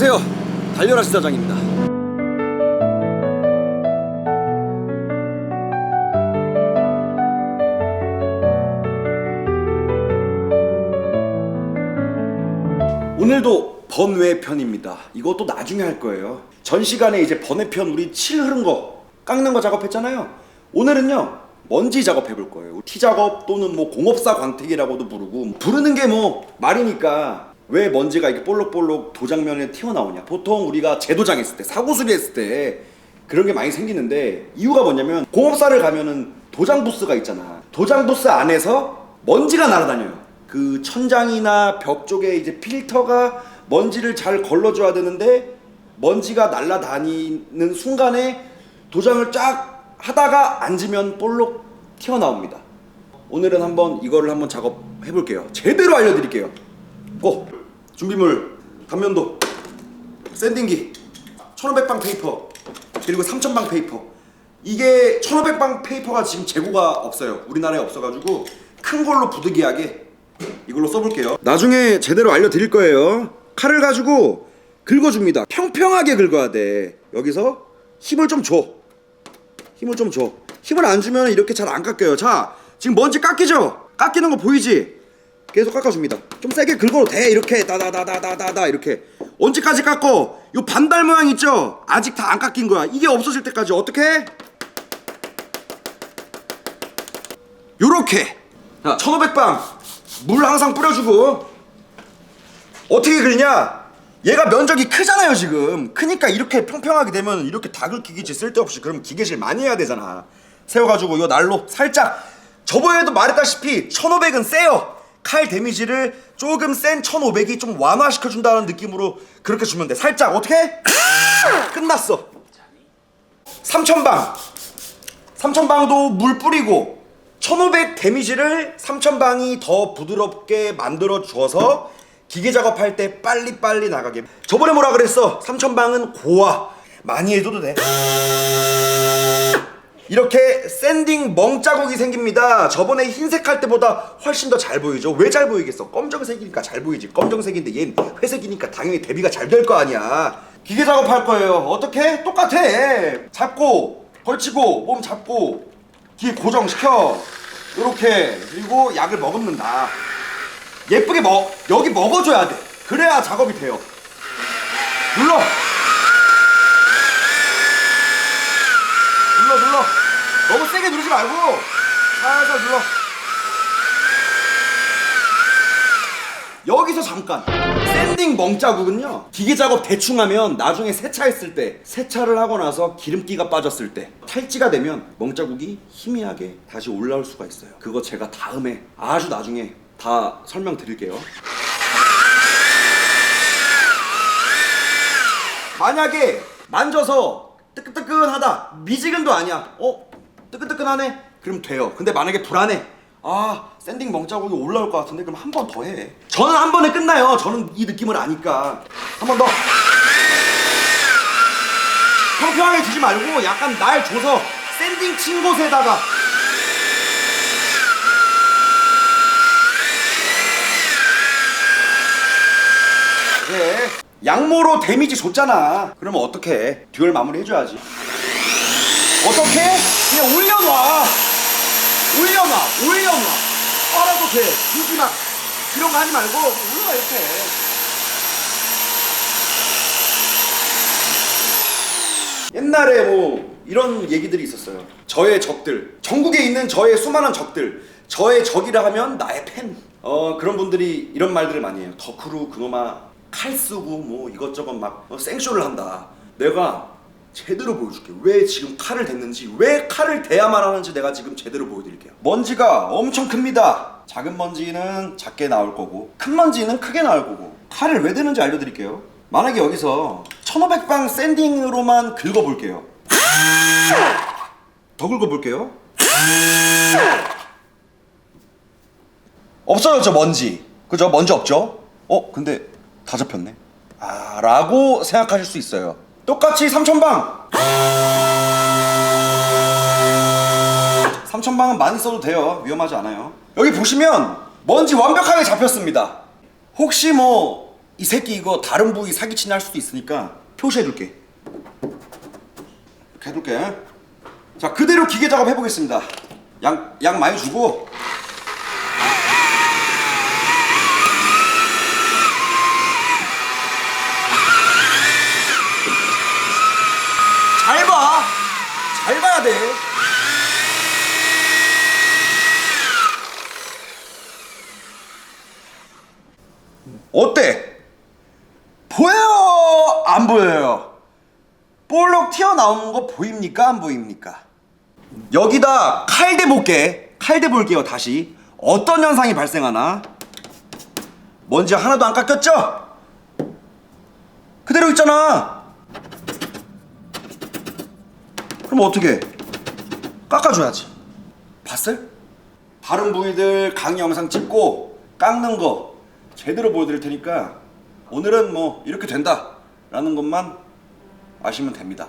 안녕하세요. 달려라 시사장입니다. 오늘도 번외 편입니다. 이것도 나중에 할 거예요. 전 시간에 이제 번외 편 우리 칠 흐른 거 깎는 거 작업했잖아요. 오늘은요 먼지 작업 해 볼 거예요. 티 작업 또는 뭐 공업사 광택이라고도 부르고 부르는 게 뭐 말이니까 왜 먼지가 이렇게 볼록볼록 도장면에 튀어나오냐? 보통 우리가 재도장했을 때 사고 수리 했을 때 그런 게 많이 생기는데 이유가 뭐냐면 공업사를 가면은 도장 부스가 있잖아. 도장 부스 안에서 먼지가 날아다녀요. 그 천장이나 벽 쪽에 이제 필터가 먼지를 잘 걸러줘야 되는데 먼지가 날아다니는 순간에 도장을 쫙 하다가 앉으면 볼록 튀어나옵니다. 오늘은 한번 이거를 한번 작업해 볼게요. 제대로 알려드릴게요. 고! 준비물 단면도 샌딩기 1500방 페이퍼 그리고 3000방 페이퍼. 이게 1500방 페이퍼가 지금 재고가 없어요. 우리나라에 없어가지고 큰 걸로 부득이하게 이걸로 써볼게요. 나중에 제대로 알려드릴 거예요. 칼을 가지고 긁어줍니다. 평평하게 긁어야 돼. 여기서 힘을 좀줘. 힘을 좀줘. 힘을 안 주면 이렇게 잘 안 깎여요. 자 지금 먼지 깎이죠? 깎이는 거 보이지 계속 깎아줍니다. 좀 세게 긁어도 돼. 이렇게 다다다다다다다 이렇게 언제까지 깎고 요 반달 모양 있죠? 아직 다 안 깎인 거야. 이게 없어질 때까지 어떻게? 해? 요렇게 자 1500방 물 항상 뿌려주고 어떻게 긁냐? 얘가 면적이 크잖아요 지금 크니까 이렇게 평평하게 되면 이렇게 다 긁히겠지 쓸데없이 그럼 기계실 많이 해야 되잖아 세워가지고 이 날로 살짝 저번에도 말했다시피 1500은 세요 칼 데미지를 조금 센 1500이 좀 완화시켜준다는 느낌으로 그렇게 주면 돼. 살짝 어떻게? 끝났어. 3000방. 3000방도 물 뿌리고 1500 데미지를 3000방이 더 부드럽게 만들어 주어서 기계 작업할 때 빨리빨리 나가게. 저번에 뭐라 그랬어? 3000방은 고와. 많이 해줘도 돼 이렇게 샌딩 멍 자국이 생깁니다. 저번에 흰색 할 때보다 훨씬 더 잘 보이죠? 왜 잘 보이겠어? 검정색이니까 잘 보이지. 검정색인데 얜 회색이니까 당연히 대비가 잘 될 거 아니야. 기계 작업할 거예요. 어떻게? 똑같아. 잡고 걸치고 몸 잡고 뒤에 고정시켜. 이렇게. 그리고 약을 머금는다. 예쁘게 먹 여기 먹어줘야 돼. 그래야 작업이 돼요. 눌러 너무 세게 누르지 말고 살살 눌러. 여기서 잠깐. 샌딩 멍자국은요 기계 작업 대충 하면 나중에 세차했을 때 세차를 하고 나서 기름기가 빠졌을 때 탈지가 되면 멍자국이 희미하게 다시 올라올 수가 있어요. 그거 제가 다음에 아주 나중에 다 설명드릴게요. 만약에 만져서 뜨끈뜨끈하다 미지근도 아니야. 어 뜨끈뜨끈하네? 그럼 돼요. 근데 만약에 불안해? 아 샌딩 멍자국이 올라올 것 같은데 그럼 한 번 더 해. 저는 한 번에 끝나요. 저는 이 느낌을 아니까. 한 번 더. 평평하게 주지 말고 약간 날 줘서 샌딩 친 곳에다가. 그래. 양모로 데미지 줬잖아. 그러면 어떻게 듀얼 마무리 해줘야지 어떻게? 그냥 올려놔. 올려놔 올려놔. 빨아도 돼. 굳이 막 이런 거 하지 말고 올려놔 이렇게. 옛날에 뭐 이런 얘기들이 있었어요. 저의 적들. 전국에 있는 저의 수많은 적들. 저의 적이라 하면 나의 팬. 어, 그런 분들이 이런 말들을 많이 해요. 덕후루 그놈아. 칼 쓰고 뭐 이것저것 막 어, 생쇼를 한다. 내가 제대로 보여줄게. 왜 지금 칼을 댔는지 왜 칼을 대야만 하는지 내가 지금 제대로 보여드릴게요. 먼지가 엄청 큽니다. 작은 먼지는 작게 나올 거고 큰 먼지는 크게 나올 거고. 칼을 왜 대는지 알려드릴게요. 만약에 여기서 1500방 샌딩으로만 긁어볼게요. 더 긁어볼게요. 없어졌죠 먼지. 그죠? 먼지 없죠? 어 근데 다 잡혔네. 아 라고 생각하실 수 있어요 똑같이 3000방 3000방은 많이 써도 돼요 위험하지 않아요 여기 보시면 먼지 완벽하게 잡혔습니다 혹시 뭐 이 새끼 이거 다른 부위 사기치나 할 수도 있으니까 표시해둘게. 이렇게 해둘게. 자 그대로 기계 작업 해보겠습니다. 양, 양 많이 주고 잘 봐. 잘 봐야 돼. 어때? 보여요? 안 보여요? 볼록 튀어나오는 거 보입니까? 안 보입니까? 여기다 칼대 볼게. 칼대 볼게요, 다시. 어떤 현상이 발생하나? 먼지 하나도 안 깎였죠? 그대로 있잖아. 그럼 어떻게? 깎아줘야지. 봤어요? 다른 부위들 강의 영상 찍고 깎는 거 제대로 보여드릴 테니까 오늘은 뭐 이렇게 된다라는 것만 아시면 됩니다.